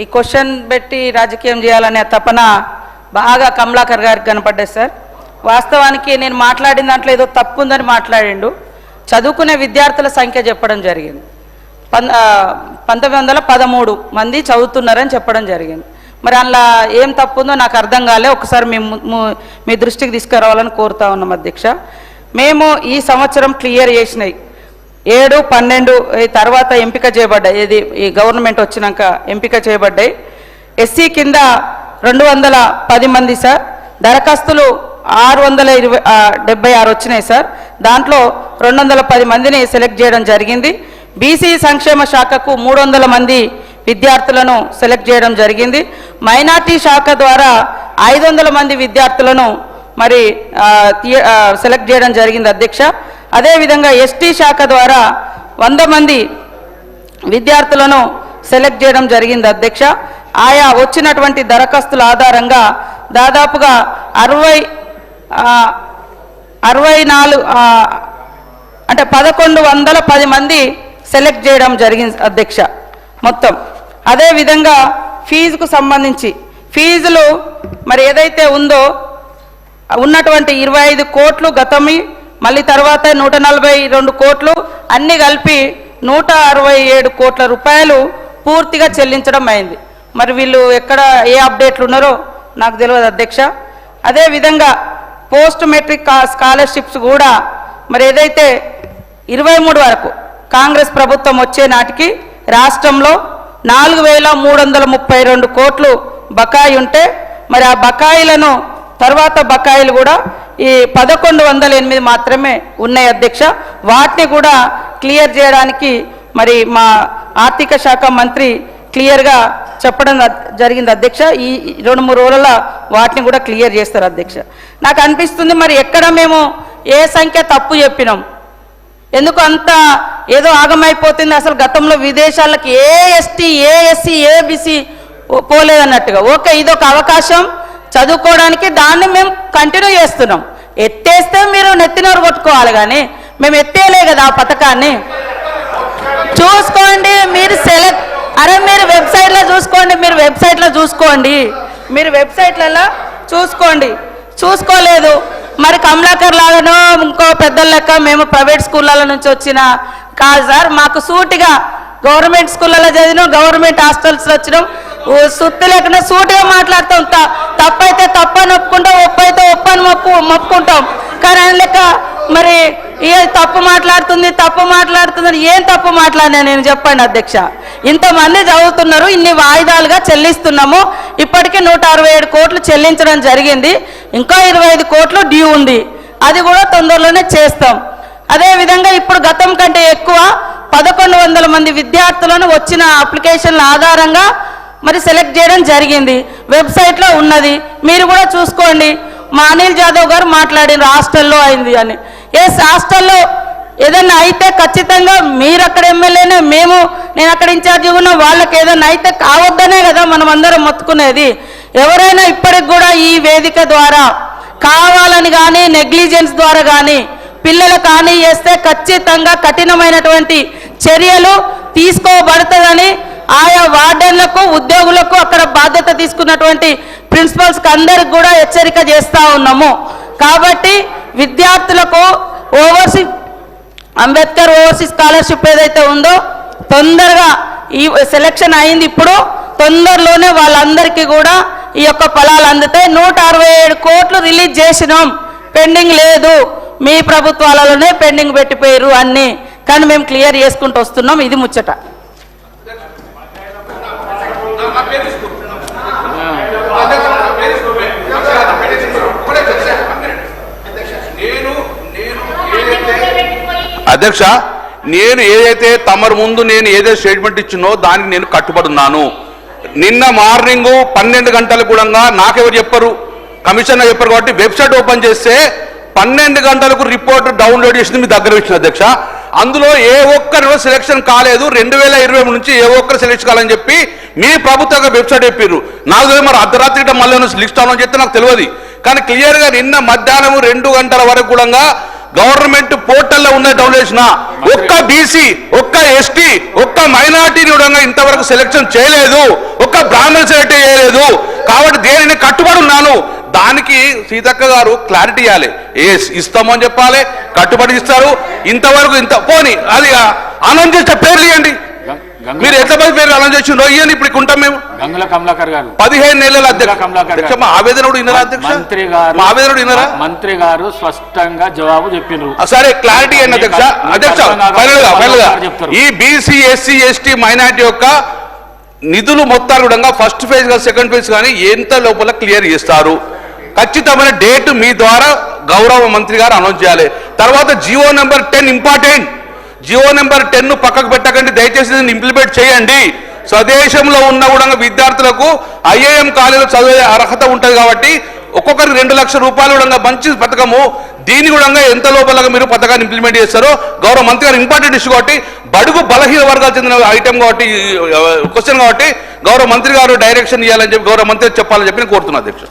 ఈ క్వశ్చన్ పెట్టి రాజకీయం చేయాలనే తపన బాగా కమలాకర్ గారికి కనపడ్డాయి సార్ వాస్తవానికి నేను మాట్లాడిన దాంట్లో ఏదో తప్పు ఉందని మాట్లాడిండు. చదువుకునే విద్యార్థుల సంఖ్య చెప్పడం జరిగింది. పంద పంతొమ్మిది వందల పదమూడు మంది చదువుతున్నారని చెప్పడం జరిగింది. మరి అందులో ఏం తప్పు ఉందో నాకు అర్థం కాలే. ఒకసారి మీ మీ దృష్టికి తీసుకురావాలని కోరుతా ఉన్నాం అధ్యక్ష. మేము ఈ సంవత్సరం క్లియర్ చేసినాయి. ఏడు పన్నెండు తర్వాత ఎంపిక చేయబడ్డాయి. ఇది ఈ గవర్నమెంట్ వచ్చినాక ఎంపిక చేయబడ్డాయి. ఎస్సీ కింద రెండు వందల పది మంది సార్. దరఖాస్తులు ఆరు వందల ఇరవై డెబ్బై ఆరు వచ్చినాయి సార్. దాంట్లో రెండు వందల పది మందిని సెలెక్ట్ చేయడం జరిగింది. బీసీ సంక్షేమ శాఖకు మూడు వందల మంది విద్యార్థులను సెలెక్ట్ చేయడం జరిగింది. మైనార్టీ శాఖ ద్వారా ఐదు వందల మంది విద్యార్థులను మరి సెలెక్ట్ చేయడం జరిగింది అధ్యక్ష. అదేవిధంగా ఎస్టీ శాఖ ద్వారా వంద మంది విద్యార్థులను సెలెక్ట్ చేయడం జరిగింది అధ్యక్ష. ఆయా వచ్చినటువంటి దరఖాస్తుల ఆధారంగా దాదాపుగా అరవై అరవై నాలుగు అంటే పదకొండు వందల పది మంది సెలెక్ట్ చేయడం జరిగింది అధ్యక్ష మొత్తం. అదేవిధంగా ఫీజుకు సంబంధించి ఫీజులు మరి ఏదైతే ఉందో ఉన్నటువంటి ఇరవై ఐదు కోట్లు గతమి మళ్ళీ తర్వాత నూట నలభై రెండు కోట్లు అన్ని కలిపి నూట అరవై ఏడు కోట్ల రూపాయలు పూర్తిగా చెల్లించడం అయింది. మరి వీళ్ళు ఎక్కడ ఏ అప్డేట్లు ఉన్నారో నాకు తెలియదు అధ్యక్ష. అదేవిధంగా పోస్ట్ మెట్రిక్ స్కాలర్షిప్స్ కూడా మరి ఏదైతే ఇరవై మూడు వరకు కాంగ్రెస్ ప్రభుత్వం వచ్చే నాటికి రాష్ట్రంలో నాలుగు వేల మూడు వందల ముప్పై రెండు కోట్లు బకాయి ఉంటే మరి ఆ బకాయిలను తర్వాత బకాయిలు కూడా ఈ పదకొండు వందల ఎనిమిది మాత్రమే ఉన్నాయి అధ్యక్ష. వాటిని కూడా క్లియర్ చేయడానికి మరి మా ఆర్థిక శాఖ మంత్రి క్లియర్గా చెప్పడం జరిగింది అధ్యక్ష. ఈ ఈ రెండు మూడు రోజుల వాటిని కూడా క్లియర్ చేస్తారు అధ్యక్ష. నాకు అనిపిస్తుంది మరి ఎక్కడ మేము ఏ సంఖ్య తప్పు చెప్పినాం. ఎందుకు అంత ఏదో ఆగమైపోతుంది అసలు గతంలో విదేశాలకు ఏ ఎస్టీ ఏ ఎస్సీ ఏ బీసీ పోలేదన్నట్టుగా. ఓకే ఇదొక అవకాశం. చదువుకోవడానికి దాన్ని మేము కంటిన్యూ చేస్తున్నాం. ఎత్తేస్తే మీరు నెత్తినోరు కొట్టుకోవాలి కానీ మేము ఎత్తేయలే కదా ఆ పథకాన్ని. చూసుకోండి మీరు సెలెక్ట్ అరే మీరు వెబ్సైట్లో చూసుకోండి మీరు వెబ్సైట్లో చూసుకోండి. మీరు వెబ్సైట్లలో చూసుకోండి. చూసుకోలేదు. మరి కమలాకర్ లాగానో ఇంకో పెద్దల లెక్క మేము ప్రైవేట్ స్కూళ్ళ నుంచి వచ్చిన కాదు సార్ మాకు సూటిగా గవర్నమెంట్ స్కూళ్ళలో చదివినాం గవర్నమెంట్ హాస్టల్స్ వచ్చినాం. ఓ సుత్తి లేకుండా సూటిగా మాట్లాడుతాం. త- తప్పైతే తప్పని ఒప్పుకుంటాం ఒప్పైతే ఒప్పని మొప్పు మొప్పుకుంటాం. కానీ ఆయన లెక్క మరి ఏ తప్పు మాట్లాడుతుంది తప్పు మాట్లాడుతుంది ఏం తప్పు మాట్లాడినా నేను చెప్పండి అధ్యక్ష. ఇంతమంది చదువుతున్నారు ఇన్ని వాయిదాలుగా చెల్లిస్తున్నాము. ఇప్పటికే నూట అరవై ఏడు కోట్లు చెల్లించడం జరిగింది. ఇంకా ఇరవై ఐదు కోట్లు డ్యూ ఉంది. అది కూడా తొందరలోనే చేస్తాం. అదేవిధంగా ఇప్పుడు గతం కంటే ఎక్కువ పదకొండు వందల మంది విద్యార్థులను వచ్చిన అప్లికేషన్ల ఆధారంగా మరి సెలెక్ట్ చేయడం జరిగింది. వెబ్సైట్లో ఉన్నది. మీరు కూడా చూసుకోండి. మా అనిల్ జాదవ్ గారు మాట్లాడిన హాస్టల్లో అయింది అని. ఎస్ హాస్టల్లో ఏదైనా అయితే ఖచ్చితంగా మీరు అక్కడ ఎమ్మెల్యేనే మేము నేను అక్కడ ఇన్ఛార్జి ఉన్న వాళ్ళకి ఏదైనా అయితే కావద్దనే కదా మనం అందరం మొత్తుకునేది. ఎవరైనా ఇప్పటికి కూడా ఈ వేదిక ద్వారా కావాలని కానీ నెగ్లిజెన్స్ ద్వారా కానీ పిల్లలు కానీ చేస్తే ఖచ్చితంగా కఠినమైనటువంటి చర్యలు తీసుకోబడుతుందని ఆయా వార్డెన్లకు ఉద్యోగులకు అక్కడ బాధ్యత తీసుకున్నటువంటి ప్రిన్సిపల్స్కి అందరికి కూడా హెచ్చరిక చేస్తూ ఉన్నాము. కాబట్టి విద్యార్థులకు ఓవర్సీ అంబేద్కర్ ఓవర్సీ స్కాలర్షిప్ ఏదైతే ఉందో తొందరగా ఈ సెలక్షన్ అయింది ఇప్పుడు తొందరలోనే వాళ్ళందరికీ కూడా ఈ యొక్క ఫలాలు అందుతాయి నూట అరవై ఏడు కోట్లు రిలీజ్ చేసినాం. పెండింగ్ లేదు. మీ ప్రభుత్వాలలోనే పెండింగ్ పెట్టిపోయారు అన్ని. కానీ మేము క్లియర్ చేసుకుంటూ వస్తున్నాం. ఇది ముచ్చట. అధ్యక్ష నేను ఏదైతే తమరు ముందు నేను ఏదైతే స్టేట్మెంట్ ఇచ్చినో దానికి నేను కట్టుబడి ఉన్నాను. నిన్న మార్నింగ్ పన్నెండు గంటలకు కూడా నాకెవరు చెప్పరు? కమిషనర్ చెప్పారు కాబట్టి వెబ్సైట్ ఓపెన్ చేస్తే పన్నెండు గంటలకు రిపోర్ట్ డౌన్లోడ్ చేసింది మీ దగ్గర వచ్చిన అధ్యక్ష. అందులో ఏ ఒక్కరు సెలక్షన్ కాలేదు. రెండు వేల ఇరవై నుంచి ఏ ఒక్కరు సెలెక్ట్ కాలని చెప్పి మీ ప్రభుత్వ వెబ్సైట్ చెప్పారు నాకు తెలియదు మరి అర్ధరాత్రి మళ్ళీ లిస్ట్ అవ్వాలని చెప్తే నాకు తెలియదు. కానీ క్లియర్గా నిన్న మధ్యాహ్నం రెండు గంటల వరకు కూడా గవర్నమెంట్ పోర్టల్లో ఉన్న డౌన్ చేసిన ఒక్క బీసీ ఒక్క ఎస్టీ ఒక్క మైనార్టీని కూడా ఇంతవరకు సెలెక్షన్ చేయలేదు. ఒక్క బ్రాహ్మణ్ సెలెక్ట్ చేయలేదు. కాబట్టి దేనిని కట్టుబడి ఉన్నాను? దానికి సీతక్క గారు క్లారిటీ ఇవ్వాలి. ఏ ఇస్తామో అని చెప్పాలి. కట్టుబడి ఇస్తారు. ఇంతవరకు ఇంత పోని అది ఆనందించే పేర్లు ఇవ్వండి. మీరు ఎంతమంది పేర్లు అనౌన్స్ చేసిండ్రో? ఇవ్వండి ఇప్పుడు ఉంటాం మేము? గంగుల కమలాకర్ గారు. పదిహేను నెలల అధ్యక్ష మా ఆవేదన కూడా వినరా అధ్యక్ష? మంత్రి గారు ఆవేదన కూడా వినరా మంత్రి గారు స్పష్టంగా జవాబు చెప్పిండ్రు సరే క్లారిటీ ఏంటి అధ్యక్ష? అధ్యక్ష. ఈ బీసీ ఎస్సీ ఎస్టీ మైనార్టీ యొక్క నిధులు మొత్తాలు కూడా ఫస్ట్ ఫేజ్గా సెకండ్ ఫేజ్ కానీ ఎంత లోపల క్లియర్ చేస్తారు? ఖచ్చితమైన డేట్ మీ ద్వారా గౌరవ మంత్రి గారు అనౌన్స్ చేయాలి. తర్వాత G O number ten important G O number ten పక్కకు పెట్టకండి దయచేసి దీన్ని ఇంప్లిమెంట్ చేయండి. స్వదేశంలో ఉన్న కూడా విద్యార్థులకు ఐఏఎం కాలేజీలో చదివే అర్హత ఉంటుంది కాబట్టి ఒక్కొక్కరికి రెండు లక్షల రూపాయలు కూడా మంచి పథకము. దీని కూడా ఎంత లోపలగా మీరు పథకాన్ని ఇంప్లిమెంట్ చేస్తారో గౌరవ మంత్రి గారు ఇంపార్టెంట్ ఇష్యూ కాబట్టి బడుగు బలహీన వర్గాలు చెందిన ఐటెం కాబట్టి క్వశ్చన్ కాబట్టి గౌరవ మంత్రి గారు డైరెక్షన్ ఇవ్వాలని చెప్పి గౌరవ మంత్రి చెప్పాలని చెప్పి నేను కోరుతున్నాను అధ్యక్షుడు